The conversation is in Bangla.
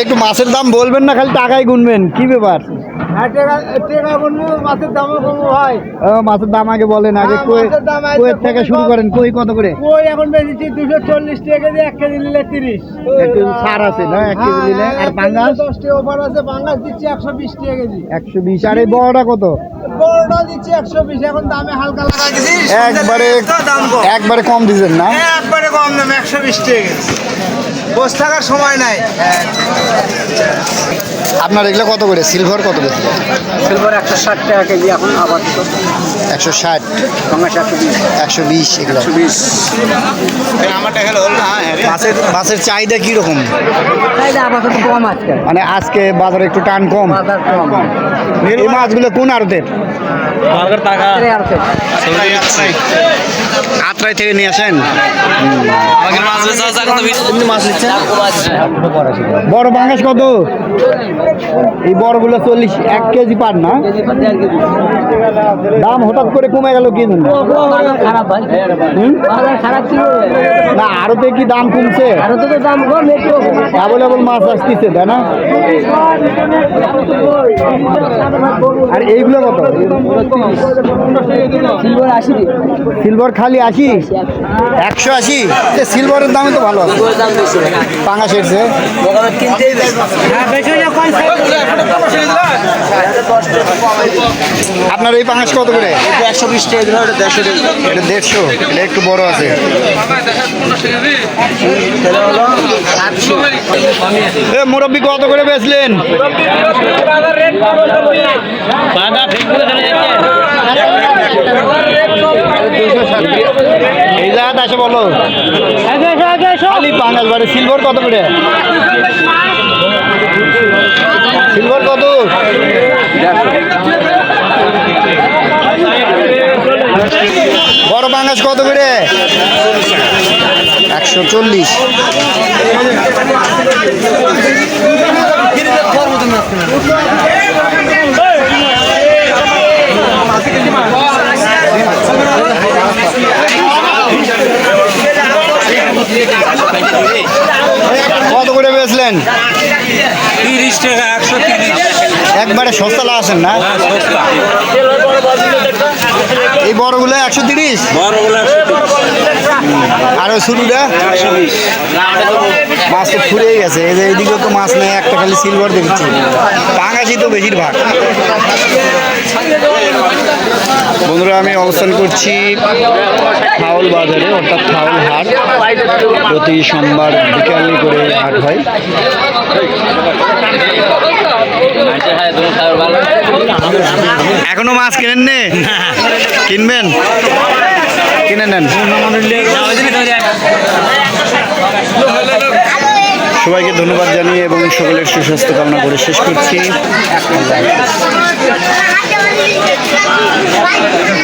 একটু মাছের দাম বলবেন না খালি টাকাই গুনবেন। কি ব্যাপার? হ্যাঁ, মাছের হয় দাম আগে বলেন আগে হ্যাঁ, থেকে শুরু করেন কই কত করে? কই এখন বেশি দুশো চল্লিশ টাকা কেজি এক কেজি নিলে তিরিশ। একটু ছাড় আছে না এক কেজি নিলে? আর পাঙ্গাস? আছে পাঙ্গাস দিচ্ছি একশো বিশ টাকা কেজি। একশো বিশ আর এই বড়টা কত? বড়টা দিচ্ছি একশো বিশ এখন দামে হালকা একবারে কম। একবারে কম দিচ্ছেন না? একবারে কম দাম একশো বিশ টাকা বসে থাকার সময় নাই। আপনার এগুলো কত করে? সিলভার কত করে? সিলভার একশো ষাট টাকা কেজি এখন আপাতত একশো ষাট। একশো বিশ এগুলো। মাছের মাছের চাহিদা কীরকম? মানে আজকে বাজারে একটু টান কম। বাজার এই মাছগুলো কোন আরতের আত্রাই থেকে নিয়ে আসেন? বড় বাঙ্গাস কত? এই বড়গুলো চল্লিশ এক কেজি পার না? দাম হঠাৎ করে কমে গেল কি জন্য? খারাপ ছিল। না আরতে কি দাম কমছে? আরও তো দাম কম একটু অ্যাভেলেবল মাছ আসতেছে তাই না? আর এইগুলো কত? সিলভার আশি। সিলভার খালি আশি? একশো আশি? সিলভারের দামে তো ভালো আছে। দাম বেশি আপনার এই পাঙাশ কত করে? একশো বিশ টাকা দেড়শো এটা দেড়শো এটা একটু বড় আছে। মুরব্বী কত করে বেচলেন? এই জায়গাতে আসে বলো। খালি পাঙাশ বাড়ি সিলভার কত করে? সিলভার কত? বড় পাঙ্গাস কত করে? একশো চল্লিশ। বেচলেন তিরিশ টাকা একশো তিরিশ। একবারে সস্তা আছেন না? এই বড়গুলো একশো তিরিশ? আর ওই শুরুটা মাছ তো ফুরেই গেছে। এই যে এইদিকেও তো মাছ নেই একটা খালি সিলভার দেখছি। পাঙাশি তো বেশিরভাগ। বন্ধুরা, আমি অবস্থান করছি ফাউল বাজারে, অর্থাৎ ফাউল হাট। প্রতি সোমবার বিকালে করে হাট হয়। এখনও মাছ কিনেন নে কিনবেন? কিনে নেন। সবাইকে ধন্যবাদ জানিয়ে এবং সকলের সুস্বাস্থ্য কামনা করে শেষ করছি। Thank you.